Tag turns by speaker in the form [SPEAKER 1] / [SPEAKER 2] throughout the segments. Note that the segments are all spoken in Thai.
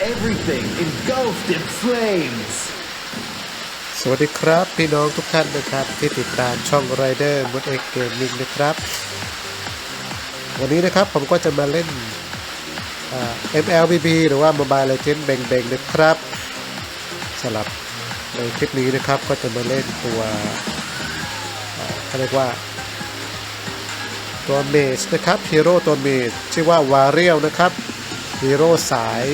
[SPEAKER 1] Everything engulfed in flames.
[SPEAKER 2] สวัสดีครับ พี่น้องทุกท่านนะครับ ที่ติดตามช่อง Rider m o d X Gaming นะครับ วันนี้นะครับผมก็จะมาเล่น MLBB หรือว่า Mobile Legends เบงเบงนะครับสำหรับในคลิปนี้นะครับก็จะมาเล่นตัวเขาเรียกว่าตัวเมจนะครับฮีโร่ตัวเมจชื่อว่าวาเรียลนะครับฮีโร่สาย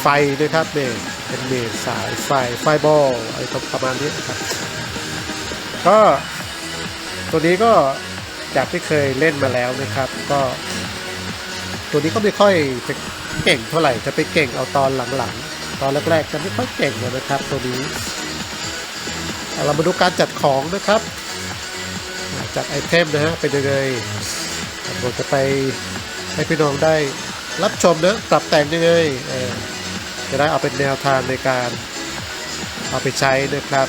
[SPEAKER 2] ไฟนะครับเมจเป็นเมจสายไฟไฟบอลอะไรประมาณนี้นะครับก็ตัวนี้ก็จากที่เคยเล่นมาแล้วนะครับ ก็ ตัวนี้ก็ไม่ค่อยเก่งเท่าไหร่จะไปเก่งเอาตอนหลังๆ ตอนแรกๆจะไม่ค่อยเก่งเลยนะครับ ตัวนี้เอาเรามาดูการจัดของนะครับ จัดไอเทมนะฮะเป็นยังไงผมจะไปให้พี่น้องได้ รับชมนะปรับแต่งยังไงเออจะได้เอาเป็นแนวทางในการเอาไปใช้นะครับ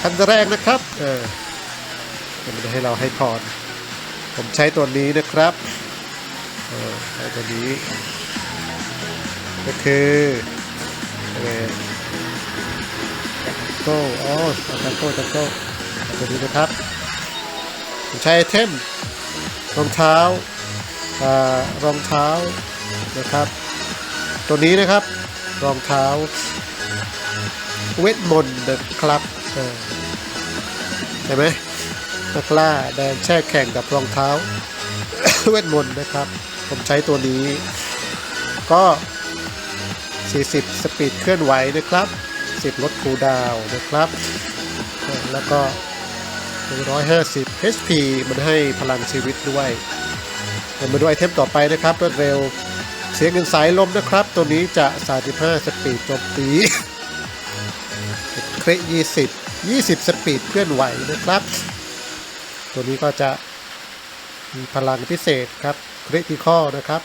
[SPEAKER 2] ขั้นแรกนะครับเออมันจะให้เราให้พรผมใช้ตัวนี้นะครับเออใช้ตัวนี้ก็คืออะไรโก้อ๋อจังโก้จังโก้ตัวนี้นะครับผมใช้ไอเทมรองเท้า รองเท้านะครับ ตัวนี้นะครับรองเท้าเวทมนต์นะครับเห็นไหมนักล่าแดนแช่แข่งกับรองเท้าเวทมนต์นะครับ ผมใช้ตัวนี้ ก็ 40 สปีดเคลื่อนไหวนะครับ 10 ลดคูดาวนะครับ แล้วก็ 150 HP มันให้พลังชีวิตด้วย เรามาดูไอเทมต่อไปนะครับรวดเร็ว เสียงเงินสายลมนะครับ ตัวนี้จะ 35 สปีดโจมตีเคร20 20สปีดเคลื่อนไหวนะครับ ตัวนี้ก็จะมีพลังพิเศษครับคริติคอนะครับ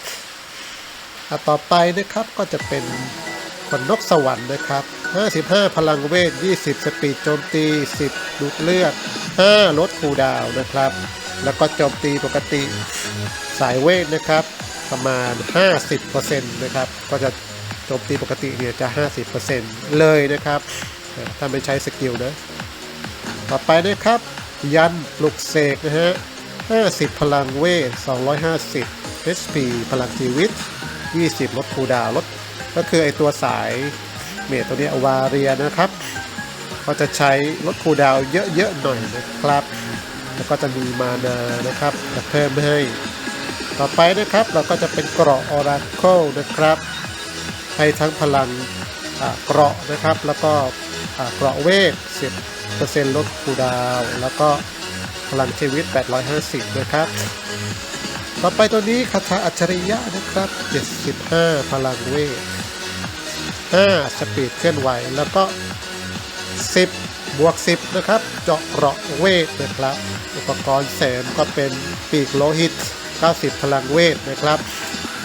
[SPEAKER 2] อะต่อไปนะครับก็จะเป็นคนนกสวรรค์นะครับ 55 พลังเวท 20 สปีดโจมตี 10 ดูดเลือด 5 ลดคูดาวน์นะครับ แล้วก็โจมตีปกติ สายเวทนะครับประมาณ 50%นะครับก็จะโจมตีปกติเนี่ยจะ 50%เลยนะครับถ้าไม่ใช้สกิลนะต่อไปนะครับ ยันปลุกเสกนะฮะ 50 พลังเวท 250 HP พลังชีวิต 20 ลดคูดาวน์ลด ก็คือไอตัวสายเมทตัวนี้ยวาเรียนะครับ ก็จะใช้ลดคูดาวน์เยอะๆหน่อยนะครับ แล้วก็จะมีมานานะครับจะเพิ่มให้ ต่อไปนะครับเราก็จะเป็นเกราะออราเคิลนะครับ ให้ทั้งพลังเกราะนะครับ แล้วก็เกราะเวท10%ลดคูดาวแล้วก็พลังชีวิต 850นะครับ ต่อไปตัวนี้คาถาอัจฉริยะนะครับ 75 พลังเวท 5 สปีดเคลื่อนไหว แล้วก็ 10 บวก 10 นะครับ เจาะเกราะเวทนะครับ อุปกรณ์เสริมก็เป็นปีกโลหิต 90 พลังเวทนะครับ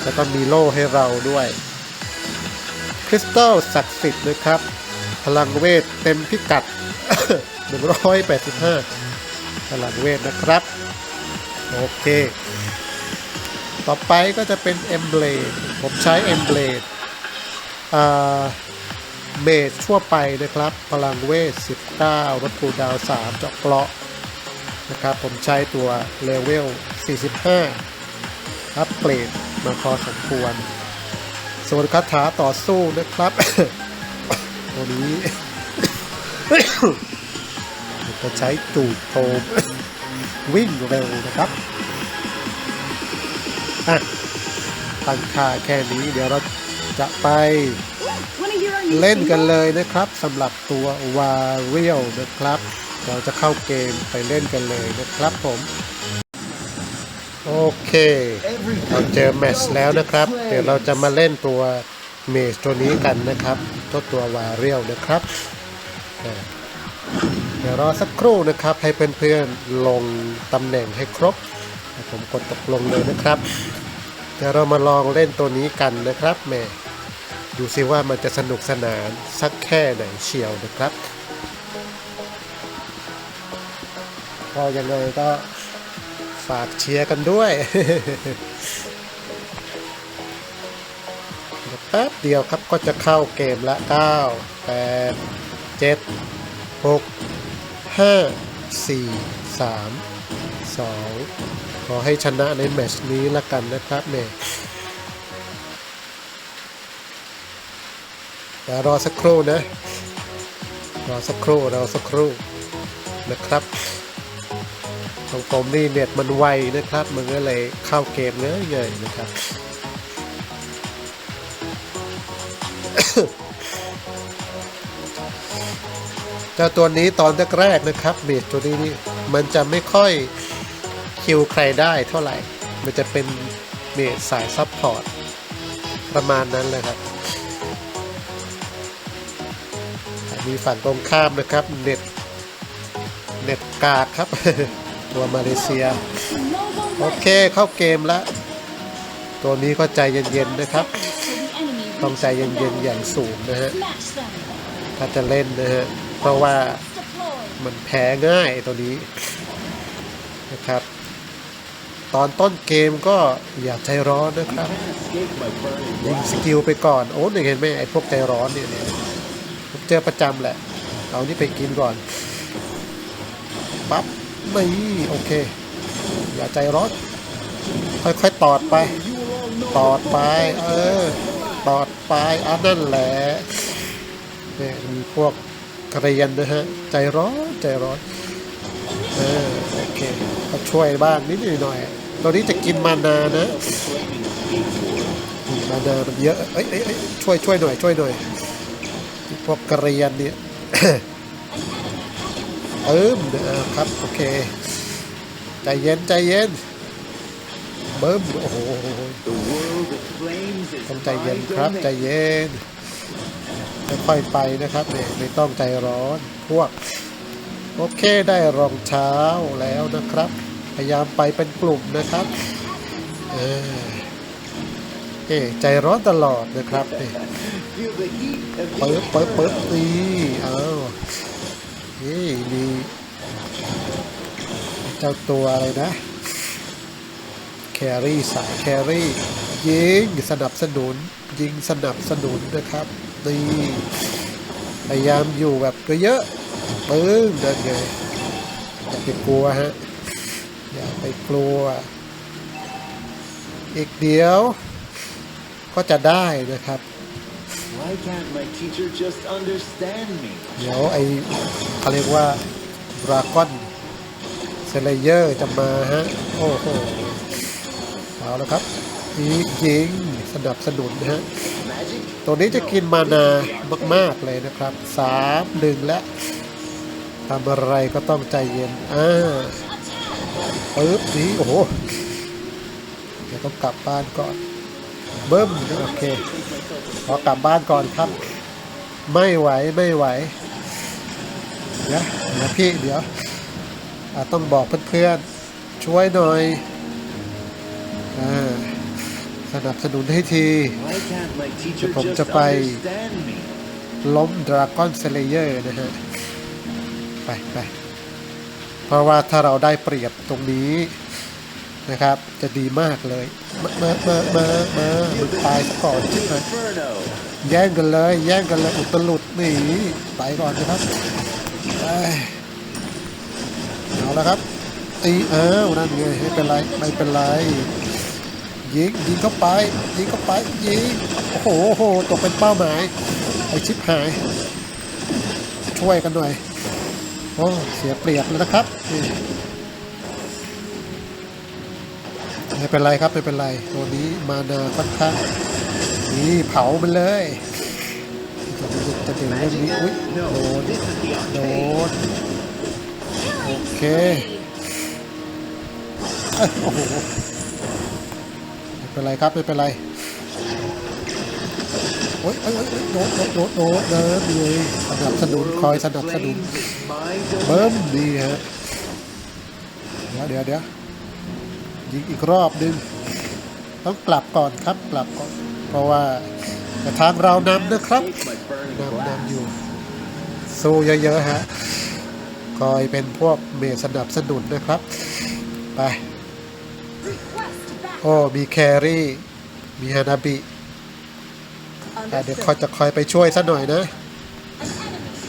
[SPEAKER 2] แล้วก็มีโล่ให้เราด้วย คริสตัลศักดิ์สิทธิ์นะครับ พลังเวทเต็มพิกัด 185 พลังเวทนะครับ โอเค ต่อไปก็จะเป็นเอมเบลดผมใช้เอมเบลดเมจทั่วไปนะครับ พลังเวท 19ลดคูดาว 3 เจาะเกราะ นะครับ ผมใช้ตัวเลเวล 45 อัปเกรดมาพอสมควร ส่วนคาถาต่อสู้นะครับ ตัวนี้จะใช้จูดโทมวิ่งเร็วนะครับอะตั้งค่าแค่นี้เดี๋ยวเราจะไปเล่นกันเลยนะครับสำหรับตัววาเรียลนะครับ เราจะเข้าเกมไปเล่นกันเลยนะครับผม โอเค เราเจอแมชแล้วนะครับ เดี๋ยวเราจะมาเล่นตัวเมจตัวนี้กันนะครับตัวตัววาเรียลนะครับ เดี๋ยวรอสักครู่นะครับ ให้เพื่อนๆลงตำแหน่งให้ครบ ผมกดตกลงเลยนะครับ เดี๋ยวเรามาลองเล่นตัวนี้กันนะครับแม่ดูซิว่ามันจะสนุกสนานสักแค่ไหนเชียวนะครับ ก็ยังไงก็ฝากเชียร์กันด้วยแป๊บเดียวครับก็จะเข้าเกมละ 9 8 7 6 5 4 3 2 ขอให้ชนะในแมชนี้ละกันนะครับเนี่ยเดี๋ยวรอสักครู่นะ รอสักครู่รอสักครู่นะครับ ของผมนี่เน็ตมันไวนะครับ มันก็เลยเข้าเกมเลยเลยนะครับเจ้าตัวนี้ตอนแรกๆนะครับเมจตัวนี้นี่มันจะไม่ค่อยคิวใครได้เท่าไหร่ มันจะเป็นเมจสายซับพอร์ตประมาณนั้นเลยครับมีฝั่งตรงข้ามนะครับเน็ตเน็ตกากครับ ตัวมาเลเซีย โอเคเข้าเกมแล้ว ตัวนี้ก็ใจเย็นๆนะครับ ต้องใจเย็นๆอย่างสูงนะฮะ ถ้าจะเล่นนะฮะ เพราะว่ามันแพ้ง่ายตัวนี้นะครับ ตอนต้นเกมก็อย่าใจร้อนนะครับยิงสกิลไปก่อน โอ้ยเห็นไหมไอ้พวกใจร้อนเนี่ยเนี่ยผมเจอประจำแหละ เอานี่ไปกินก่อนปั๊บ นี่โอเค อย่าใจร้อนค่อยๆตอดไป ตอดไป เออ ตอดไปอันนั่นแหละเนี่ยมีพวกกระเรียนนะฮะ ใจร้อนใจร้อนเออโอเคก็ช่วยบ้างนิดหน่อยตัวนี้จะกินมานานะมานามันเยอะเอ้ยเอ้ยเอ้ยช่วยช่วยหน่อยช่วยหน่อยพวกกระเรียนเนี่ย เอิมนะครับ โอเค ใจเย็นใจเย็นเบิ้มโอ้โห
[SPEAKER 1] The world of flames is
[SPEAKER 2] ต้องใจ
[SPEAKER 1] my
[SPEAKER 2] เย็นครับ ใจ
[SPEAKER 1] domain.
[SPEAKER 2] เย็นค่อยๆไปนะครับเนี่ยไม่ต้องใจร้อนพวก โอเคได้รองเท้าแล้วนะครับ พยายามไปเป็นกลุ่มนะครับเออเอ๊ะใจร้อนตลอดนะครับนี่
[SPEAKER 1] Feel the heat of
[SPEAKER 2] เปิดเปิดเปิดนี่อ้าว นี่มีเจ้าตัวอะไรนะ แครี่สายแครี่ยิงสนับสนุน ยิงสนับสนุนนะครับนี่พยายามอยู่แบบเยอะๆปึ้งเดินไงอย่าไปกลัวฮะ อย่าไปกลัว อีกเดียว ก็จะได้นะครับ
[SPEAKER 1] Why can't my teacher just understand me?
[SPEAKER 2] เดี๋ยวไอเขาเรียกว่าดราก้อนเซเลเยอร์จะมาฮะ โอ้โหเอาแล้วครับนี่ยิงสนับสนุนนะฮะ
[SPEAKER 1] Magic?
[SPEAKER 2] ตัวนี้จะกินมานามาก ๆ เลยนะครับสามหนึ่งและทำอะไรก็ต้องใจเย็น อ่าปึ๊บนี้โอ้โหเดี๋ยวต้องกลับบ้านก่อนเบิ้มโอเค ขอกลับบ้านก่อนครับ ไม่ไหวไม่ไหวเดี๋ยวพี่เดี๋ยวต้องบอกเพื่อนๆช่วยหน่อยอสนับสนุนให้ที
[SPEAKER 1] Why can't my teacher
[SPEAKER 2] ผมจะไปล้มดราก้อนเซเลเยอร์นะฮะ ไปไปเพราะว่าถ้าเราได้เปรียบตรงนี้ นะครับ จะดีมากเลย มามามามามามันตายก่อนใช่ไหมแย่งกันเลย แย่งกันเลยอุตลุดหนีไปก่อนนะครับไปเอาละครับตีเอ้าวนั่นไงไม่เป็นไรไม่เป็นไรยิงยิงเข้าไปยิงเข้าไปยิงโอ้โหโหตกเป็นเป้าหมายไอชิปหาย ช่วยกันหน่อยโอ้เสียเปรียบแล้วนะครับ ไม่เป็นไรครับไม่เป็นไร ตัวนี้มานาค่อนข้างนี่เผามันเลยจะจะจะถึงเรื่องนี้อุ้ยโดนโดนโอเคโอ้โหไม่เป็นไรครับไม่เป็นไรโอ๊ยโอ๊ยโอ๊ยโดดโดดโดดโดดเดินเลยสนับสนุนคอยสนับสนุนเบิ้มดีฮะเดี๋ยวเดี๋ยวเดี๋ยว ยิงอีกรอบหนึงต้องกลับก่อนครับกลับก่อน เพราะว่าแต่ทางเรานำนะครับนำนำอยู่สู้เยอะๆฮะคอยเป็นพวกเมสนับสนุนนะครับ ไป โอ้ มีแครี่ มีฮานาบิอ่เดี๋ยวคอยจะคอยไปช่วยซะหน่อยนะ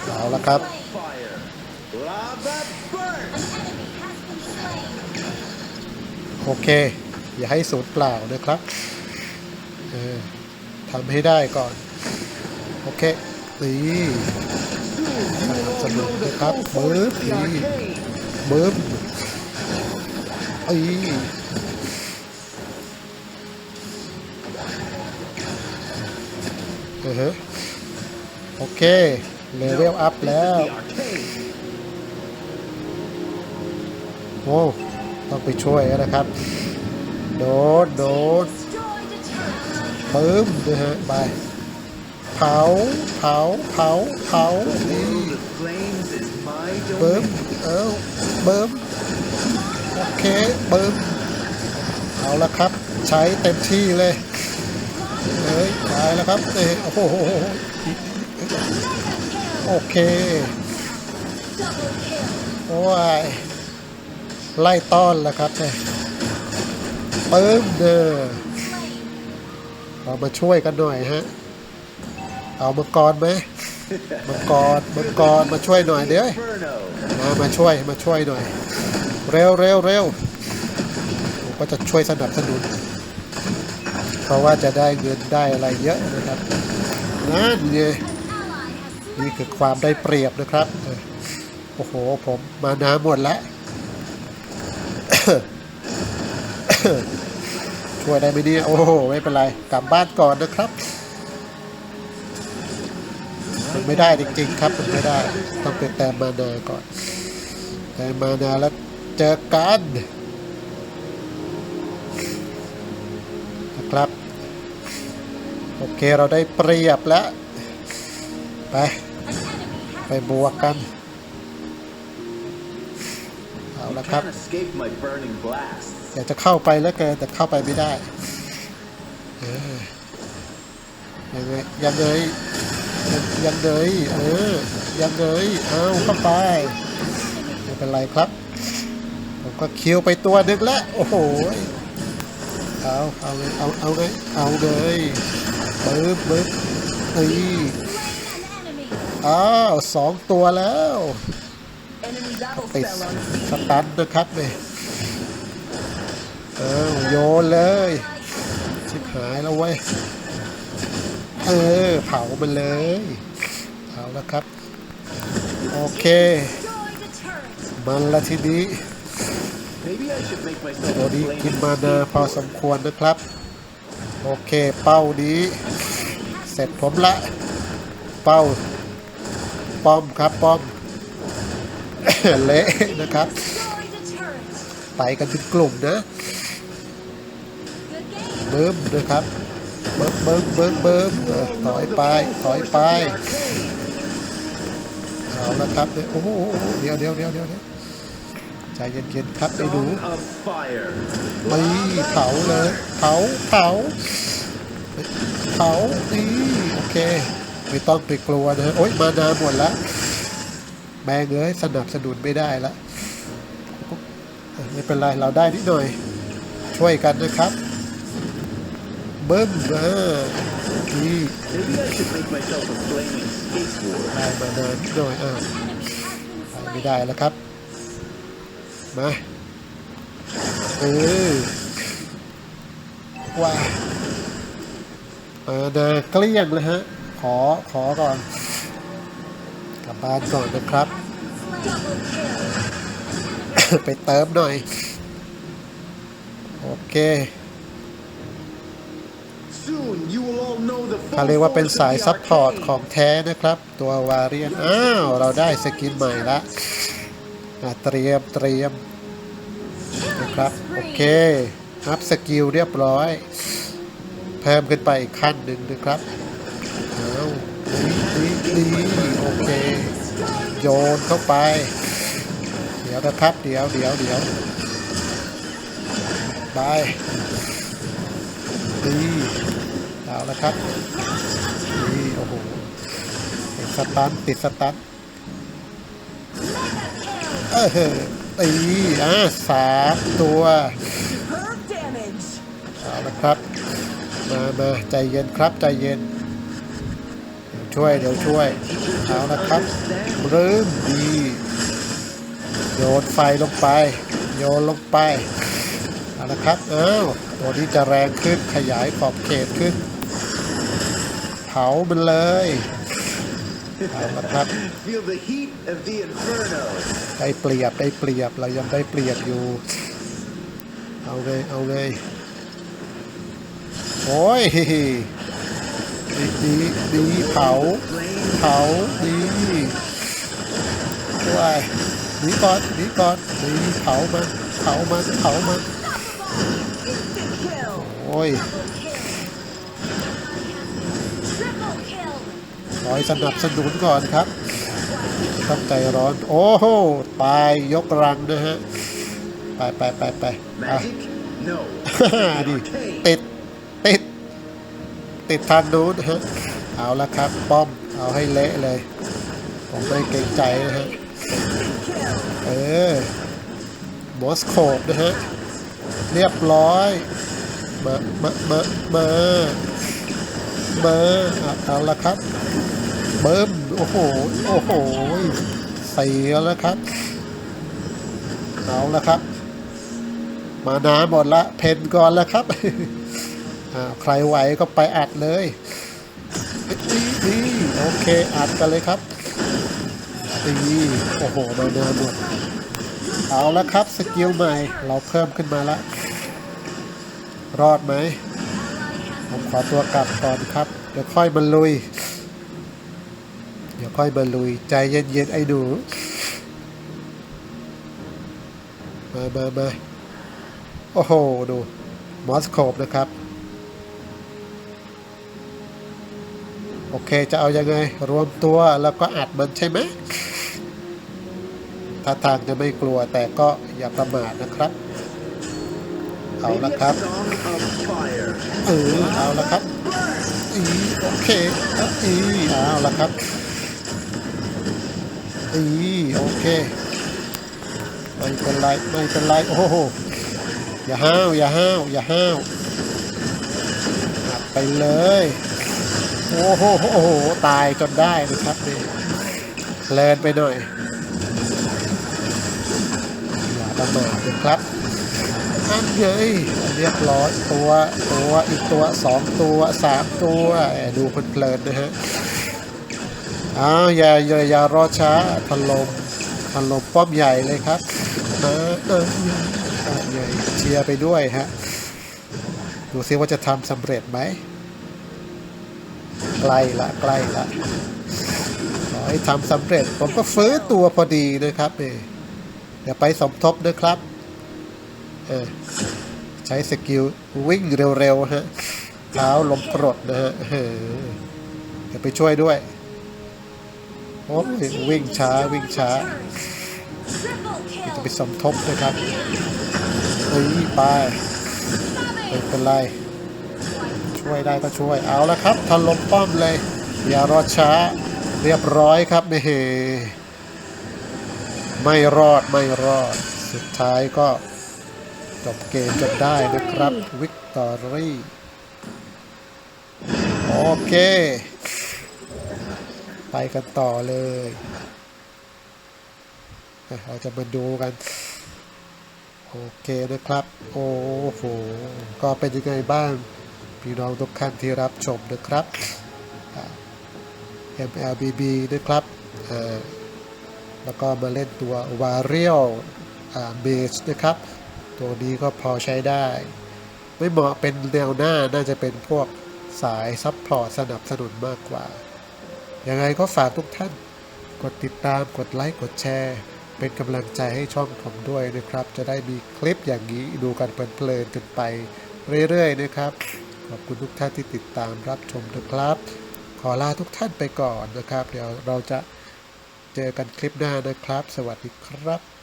[SPEAKER 2] เอาละครับ โอเค อย่าให้สูญเปล่านะครับเออทำให้ได้ก่อน โอเคนี่สนับสนุนนะครับเบิร์บ
[SPEAKER 1] The
[SPEAKER 2] นี่
[SPEAKER 1] arcade.
[SPEAKER 2] เบิร์บอีเออโอเคเลเวลอัพแล้วโอ้ ต้องไปช่วยนะครับ โดนโดนปึ้มนะฮะไปเผาเผาเผาเผานี่
[SPEAKER 1] World of flames is my
[SPEAKER 2] เบิ้มเอ้าเบิ้มโอเคเบิ้มเอาละครับ ใช้เต็มที่เลยเฮ้ยตายแล้วครับเอ้โอ้โหโอเคโอ้ย ไล่ต้อนแล้วครับเนี่ยปึ้มเด้อเรามาช่วยกันหน่อยฮะ เอามังกรไหมมังกรมังกรมาช่วยหน่อยเดี๋ยวมามาช่วยมาช่วยหน่อย เร็วเร็วเร็วผมก็จะช่วยสนับสนุน เพราะว่าจะได้เงินได้อะไรเยอะนะครับนั่นไงนี่คือความได้เปรียบนะครับ โอ้โห ผมมาน้ำหมดแล้ว ช่วยได้ไมเนี่ยโอ้โห ไม่เป็นไร กลับบ้านก่อนนะครับมันไม่ได้จริงๆครับมันไม่ได้ ต้องไปแต้มมานาก่อน แต้มมานาแล้วเจอกันนะครับ โอเคเราได้เปรียบแล้ว ไป ไปบวกกัน เอาละครับ
[SPEAKER 1] Can't escape my burning blast.
[SPEAKER 2] อยากจะเข้าไปแล้วเกินแต่เข้าไปไม่ได้เออยังไงยังไงยังยังไงเออยังไงเอาเข้าไปไม่เป็นไรครับ ผมก็คิวไปตัวหนึ่งแล้วโอ้โหเอาเอาเลยเอาเอาเลยเอาเลยบึ้บบึ้บนี่อ้าวสองตัวแล้ว
[SPEAKER 3] Enemy battle
[SPEAKER 2] ติด
[SPEAKER 3] spell on
[SPEAKER 2] สตันนะครับเนี่ย เออโยนเลยชิบหายแล้วเว้ย เออ เผามันเลยเอาแล้วครับ โอเค มันละทีนี้ตัวนี้กินมานาพอสมควรนะครับ โอเคเป้านี้ เสร็จผมละ เป้า ป้อมครับป้อม เละนะครับ ไปกันเป็นกลุ่มนะ เบิ้มนะครับ เบิ้มเบิ้มเบิ้มเบิ้มเออถอยไปถอยไปเอาละครับโอ้โหเดี๋ยวเดี๋ยวเดี๋ยวเดี๋ยวเดี๋ยใจเย็นๆครับไอ้หนู
[SPEAKER 1] Song of fire.
[SPEAKER 2] ไม่เผาเลยเผาเผาเผานี่โอเค ไม่ต้องไปกลัวนะโอ๊ยมานาหมดล้วแม่งเอ้ยสนับสนุนไม่ได้ละไม่เป็นไรเราได้นิดหน่อย ช่วยกันนะครับ เบิ้มเออนี่
[SPEAKER 1] Maybe I should make myself a flaming skateboard.
[SPEAKER 2] ได้มานานดหน่อยอ่าไปไม่ได้แล้วครับ มา เออ ว้ามานาเกลี้ยงเลยฮะ ขอ ขอก่อน กลับบ้านก่อนนะครับ ไปเติมหน่อย โอเค เขาเรียกว่าเป็นสายซัพพอร์ตของแท้นะครับ ตัววาเรียนอ้าว เราได้สกินใหม่ละเตรียมเตรียมนะครับ โอเคอัพสกิลเรียบร้อย เพิ่มขึ้นไปอีกขั้นหนึ่งนะครับเอาดีดีโอเค โยนเข้าไป เดี๋ยวนะครับ เดี๋ยวเดี๋ยวเดี๋ยวไปดี เอาละครับ นี่ โอ้โหติดสตันติดสตันเออตีอะสามตัวเอาละครับ มามาใจเย็นครับ ใจเย็น ช่วย เดี๋ยวช่วย เอาละครับ เริ่มดี โยนไฟลงไป โยนลงไปเอาละครับ อ้าว ตัวนี้จะแรงขึ้น ขยายขอบเขตขึ้นามันเลยเอาละครับ
[SPEAKER 1] Feel the heat of the inferno.
[SPEAKER 2] ได้เปรียบได้เปรียบเรายังได้เปรียบอยู่ เอาเลยเอาเลยโอ้ยดีดีดีเผา เผาดีด้วยหนีก่อนหนีก่อนดีเผามันเผามันเผามัน
[SPEAKER 3] Kill.
[SPEAKER 2] โอ้ย อยสนับสนุนก่อนครับต้องใจร้อน โอ้โหตายยกรังนะฮะ ไปไปไปไปอะ
[SPEAKER 1] Magic? No.
[SPEAKER 2] ดิติด ติด ติดทางนู้นนะฮะ เอาละครับ ป้อม เอาให้เละเลย ผมไม่เกรงใจนะฮะ เออมอสโคบนะฮะ เรียบร้อยมามามามามาอะเอาละครับ เบิ้มโอ้โห โอ้โหเสียแล้วครับ เอาละครับ มานาหมดละ เพนก่อนแล้วครับอ่าใครไหวก็ไปอัดเลยนี่โอเคอัดกันเลยครับนี่โอ้โหมานาหมด เอาละครับ สกิลใหม่ เราเพิ่มขึ้นมาละ รอดไหมผมขอตัวกลับก่อนครับ เดี๋ยวค่อยมาลุย เดี๋ยวค่อยมาลุย ใจเย็นๆไอ้หนูมามามาโอ้โห ดู มอสโคบนะครับ โอเคจะเอายังไง รวมตัวแล้วก็อัดมันใช่ไหมถ้าทางจะไม่กลัวแต่ก็อย่าประมาทนะครับ เอาละครับ เออเอาละครับอีโอเคอีเอาละครับ อีโอเคไม่เป็นไรไม่เป็นไรโอ้โหอย่าห้าวอย่าห้าวอย่าห้าวอัดไปเลยโอ้โหโอ้โหตายจนได้นะครับนี่เลินไปหน่อยอย่าประมาทนะครับอันเยยเรียบร้อยตัวตัวอีกตัวสองตัวสามตัวแหมดูเพลินๆนะฮะ อ้าวอย่าอย่าอย่ารอช้าถล่มถล่มป้อมใหญ่เลยครับเออเออใหญ่เชียร์ไปด้วยฮะดูซิว่าจะทำสำเร็จไหมใกล้ละใกล้ละขอให้ทำสำเร็จผมก็ฟื้นตัวพอดีนะครับเดี๋ยวไปสมทบนะครับเออใช้สกิลวิ่งเร็วๆฮะเท้าลมกรดนะฮะเออเดี๋ยวไปช่วยด้วย โอ้ยวิ่งช้าวิ่งช้าจะไปสมทบนะครับเฮ้ยไปไม่เป็นไร ช่วยได้ก็ช่วยเอาและครับถล่มป้อมเลย อย่ารอช้าเรียบร้อยครับไม่เฮไม่รอดไม่รอด สุดท้ายก็จบเกมจนได้นะครับ วิกตอรี่ โอเค กันต่อเลยเราจะมาดูกัน โอเคนะครับ โอ้โห ก็เป็นยังไงบ้าง พี่น้องทุกท่านที่รับชมนะครับ MLBB นะครับแล้วก็มาเล่นตัว v a r i o อ่า Base นะครับ ตัวนี้ก็พอใช้ได้ ไม่เหมาะเป็นแนวหน้าน่าจะเป็นพวกสายซัพพอร์ตสนับสนุนมากกว่า ยังไงก็ฝากทุกท่าน กดติดตามกดไลค์กดแชร์ เป็นกำลังใจให้ช่องผมด้วยนะครับ จะได้มีคลิปอย่างนี้ดูกันเพลินๆกันไปเรื่อยๆนะครับ ขอบคุณทุกท่านที่ติดตามรับชมนะครับ ขอลาทุกท่านไปก่อนนะครับ เดี๋ยวเราจะเจอกันคลิปหน้านะครับ สวัสดีครับ